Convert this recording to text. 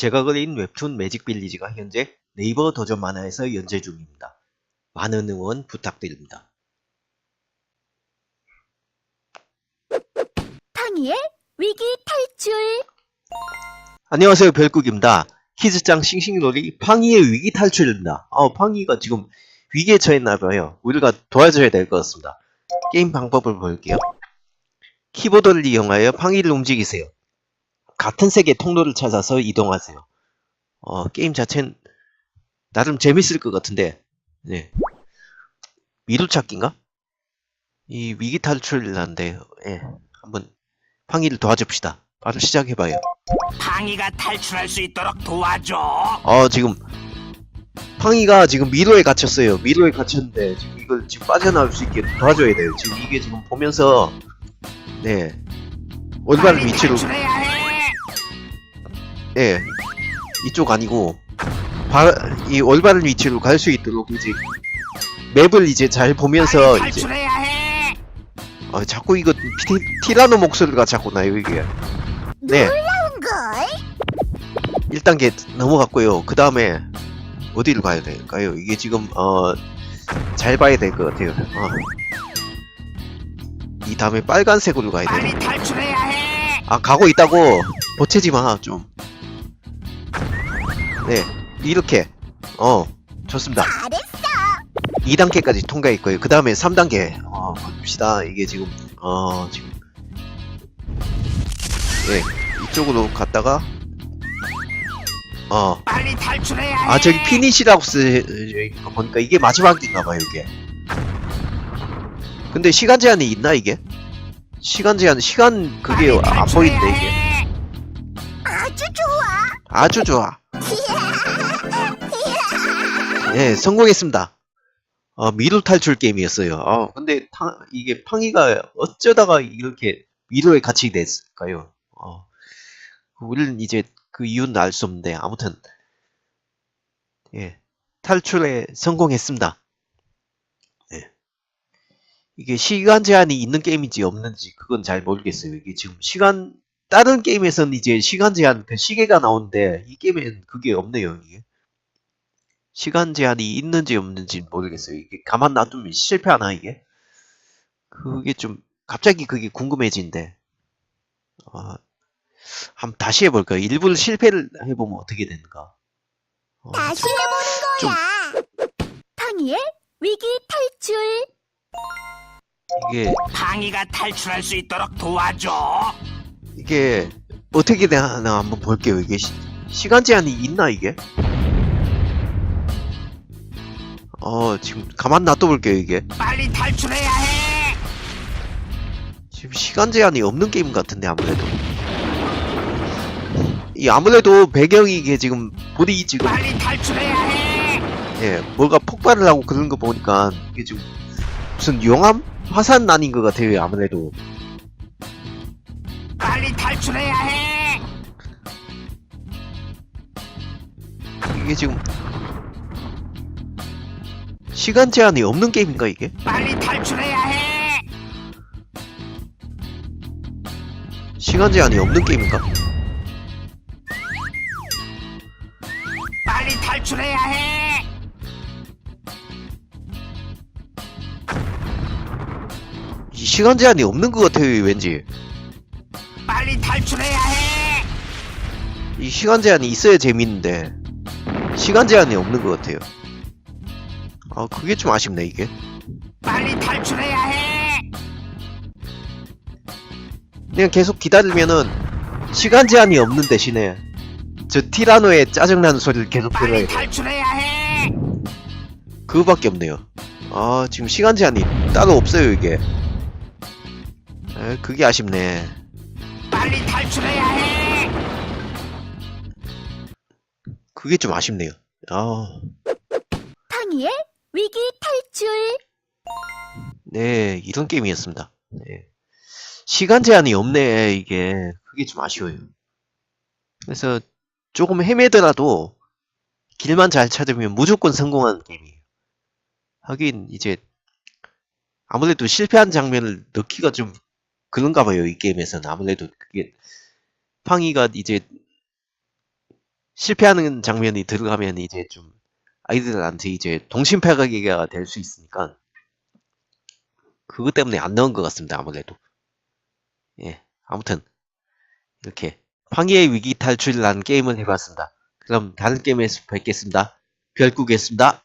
제가 그린 웹툰 매직 빌리지가 현재 네이버 도전 만화에서 연재 중입니다. 많은 응원 부탁드립니다. 팡이의 위기 탈출. 안녕하세요 별국입니다. 키즈짱 싱싱놀이 팡이의 위기 탈출입니다. 아 팡이가 지금 위기에 처했나봐요. 우리가 도와줘야 될 것 같습니다. 게임 방법을 볼게요. 키보드를 이용하여 팡이를 움직이세요. 같은 색의 통로를 찾아서 이동하세요. 어, 게임 자체는 나름 재밌을 것 같은데, 네. 미루찾기인가? 이 위기 탈출이라는데, 예. 한번 팡이를 도와줍시다. 바로 시작해봐요. 팡이가 탈출할 수 있도록 도와줘. 어 지금 팡이가 지금 미로에 갇혔어요. 미로에 갇혔는데 지금 이걸 지금 빠져나올 수 있게 도와줘야 돼요. 지금 이게 지금 보면서 네 올바른 위치로 탈출해야 해. 예 이쪽 아니고 바, 이 올바른 위치로 갈 수 있도록 이제 맵을 이제 잘 보면서 이제. 어, 자꾸 이거 티, 티라노 목소리가 자꾸 나요 이게 네 놀라운 걸. 1단계 넘어갔고요. 그 다음에 어디로 가야 될까요? 이게 지금 어 잘 봐야 될 것 같아요. 어. 이 다음에 빨간색으로 가야 돼요. 아 가고 있다고 보채지 마 좀. 네 이렇게 어 좋습니다. 잘했어. 2단계까지 통과했고요. 그 다음에 3단계 어 봅시다. 이게 지금 어 지금 네 이쪽으로 갔다가 어 빨리 탈출해야 해. 아 저기 피니시라고 쓰거 보니까 이게 마지막인가봐요 이게 근데 시간 제한이 있나 이게? 시간 제한 시간 그게 안 보이는데 이게 해. 아주 좋아. 아주 좋아 예 성공했습니다. 어 미로 탈출 게임이었어요. 어 근데 타, 이게 팡이가 어쩌다가 이렇게 미로에 갇히게 됐을까요? 어 우리는 이제 그 이유는 알 수 없는데 아무튼 예 탈출에 성공했습니다. 예. 이게 시간 제한이 있는 게임인지 없는지 그건 잘 모르겠어요. 이게 지금 시간 다른 게임에서는 이제 시간 제한 그 시계가 나오는데 이 게임에는 그게 없네요 이게 시간 제한이 있는지 없는지 모르겠어요 이게 가만 놔두면 실패하나 이게 그게 좀 갑자기 그게 궁금해진데 어, 한번 다시 해볼까요? 일부러 실패를 해보면 어떻게 되는가? 어, 다시 좀- 해보는 거야. 팡이의 위기 탈출. 이게 팡이가 탈출할 수 있도록 도와줘. 이게 어떻게 되나 한번 볼게요. 이게 시, 시간 제한이 있나 이게? 어 지금 가만 놔둬볼게요 이게 빨리 탈출해야 해. 지금 시간 제한이 없는 게임 같은데 아무래도 이 아무래도 배경이 이게 지금 불이 지금 빨리 탈출해야 해. 예 뭔가 폭발을 하고 그런 거 보니까 이게 지금 무슨 용암 화산 아닌 것 같아요 아무래도 탈출해야 해. 이게 지금 시간 제한이 없는 게임인가 이게? 빨리 탈출해야 해. 시간 제한이 없는 게임인가? 빨리 탈출해야 해. 이 시간 제한이 없는 것 같아요 왠지 이 시간 제한이 있어야 재밌는데 시간 제한이 없는 것 같아요 아 그게 좀 아쉽네 이게 빨리 탈출해야 해. 그냥 계속 기다리면은 시간 제한이 없는 대신에 저 티라노의 짜증나는 소리를 계속 들어야 빨리 돼 탈출해야 해. 그거밖에 없네요 아 지금 시간 제한이 따로 없어요 이게 에, 그게 아쉽네 빨리 탈출해야 해. 그게 좀 아쉽네요 아 팡이의 위기 탈출. 네, 이런 게임이었습니다. 네. 시간 제한이 없네, 이게. 그게 좀 아쉬워요. 그래서 조금 헤매더라도 길만 잘 찾으면 무조건 성공하는 게임이에요. 하긴, 이제, 아무래도 실패한 장면을 넣기가 좀 그런가 봐요, 이 게임에서는. 아무래도 그게, 팡이가 이제 실패하는 장면이 들어가면 이제 좀 아이들한테 이제 동심파괴가 될 수 있으니까 그것 때문에 안 넣은 것 같습니다. 아무래도. 예, 아무튼 이렇게 황희의 위기 탈출이라는 게임을 해봤습니다. 그럼 다른 게임에서 뵙겠습니다. 별국이었습니다.